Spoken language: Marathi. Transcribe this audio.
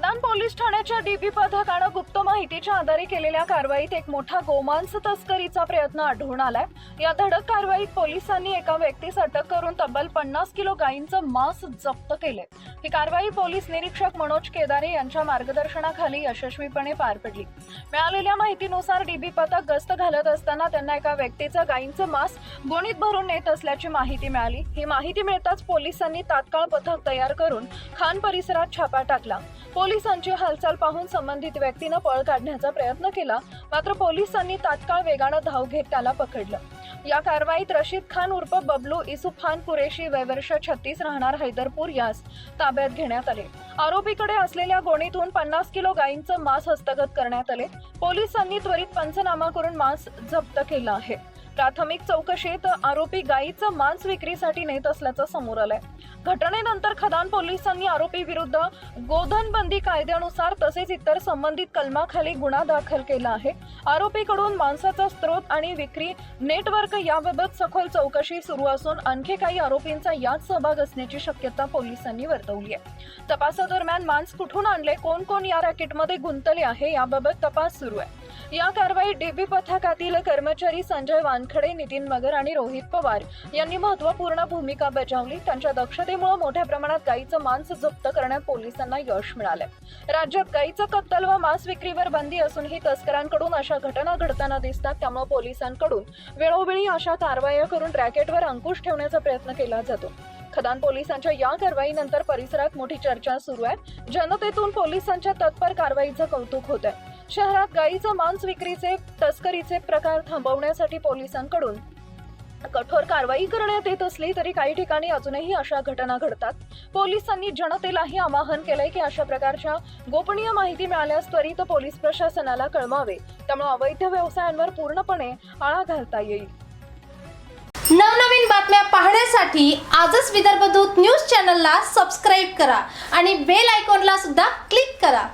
खदान पोलीस ठाण्याच्या डीबी पथकानं गुप्त माहितीच्या आधारे केलेल्या कारवाईत एक मोठा गोमांस तस्करीचा प्रयत्न आढळून आलाय. या धडक कारवाईत पोलिसांनी एका व्यक्तीस अटक करून तब्बल पन्नास किलो गायींचं मांस जप्त केले ही कारवाई पोलीस निरीक्षक मनोज केदारे यांच्या मार्गदर्शनाखाली यशस्वीपणे पार पडली. मिळालेल्या माहितीनुसार डीबी पथक गस्त घालत असताना त्यांना एका व्यक्तीचं गायींचं मांस गोणीत भरून नेत असल्याची माहिती मिळाली. ही माहिती मिळताच पोलिसांनी तात्काळ पथक तयार करून खान परिसरात छापा टाकला. पोलिसांची हालचाल पाहून संबंधित व्यक्तीनं पळ काढण्याचा प्रयत्न केला मात्र पोलिसांनी तात्काळ वेगानं धाव घेत त्याला पकडलं. या कारवाईत रशीद खान उर्फ बबलू इसूफ खान कुरेशी वयवर्ष छत्तीस राहणार हैदरपूर यास ताब्यात घेण्यात आले. आरोपीकडे असलेल्या गोणीतून पन्नास किलो गायींचं मांस हस्तगत करण्यात आले. पोलिसांनी त्वरित पंचनामा करून मांस जप्त केलं आहे. प्राथमिक चौकशीत आरोपी गायीचं मांस विक्रीसाठी नेत असल्याचं समोर आलंय. घटनेनंतर खदान पोलिसांनी आरोपी विरुद्ध गोधनबंदी कायद्यानुसार तसेच इतर संबंधित कलमाखाली गुन्हा दाखल केला आहे. आरोपीकडून मांसाचा स्रोत आणि विक्री नेटवर्क याबाबत सखोल चौकशी सुरू असून आणखी काही आरोपींचा यात सहभाग असण्याची शक्यता पोलिसांनी वर्तवली आहे. तपासादरम्यान मांस कुठून आणले कोण कोण या रॅकेटमध्ये गुंतले आहे याबाबत तपास सुरू आहे. या कारवाईत डीबी पथकातील कर्मचारी संजय वानखडे नितीन मगर आणि रोहित पवार यांनी महत्त्वपूर्ण भूमिका बजावली. त्यांच्या दक्षतेमुळे मोठ्या प्रमाणात गायीचं मांस जप्त करण्यात पोलिसांना यश मिळालंय राज्यात गायीचं कत्तल व मांस विक्रीवर बंदी असूनही तस्करांकडून अशा घटना घडताना दिसतात. त्यामुळे पोलिसांकडून वेळोवेळी अशा कारवाया करून रॅकेटवर अंकुश ठेवण्याचा प्रयत्न केला जातो. खदान पोलिसांच्या या कारवाईनंतर परिसरात मोठी चर्चा सुरू आहे. जनतेतून पोलिसांच्या तत्पर कारवाईचं कौतुक होत आहे शहरात गायीचं मांस विक्रीचे तस्करीचे प्रकार थांबवण्यासाठी पोलिसांकडून कठोर कारवाई करण्यात येत असली तरी काही ठिकाणी अजूनही अशा घटना घडतात. पोलिसांनी जनतेलाही आवाहन केलंय की अशा प्रकारच्या गोपनीय माहिती मिळाल्यास त्वरित पोलीस प्रशासनाला कळवावे. त्यामुळे अवैध व्यवसायांवर पूर्णपणे आळा घालता येईल. नवनवीन बातम्या पाहण्यासाठी आजच विदर्भ दूत न्यूज चॅनलला सबस्क्राईब करा आणि बेल आयकॉनला सुद्धा क्लिक करा.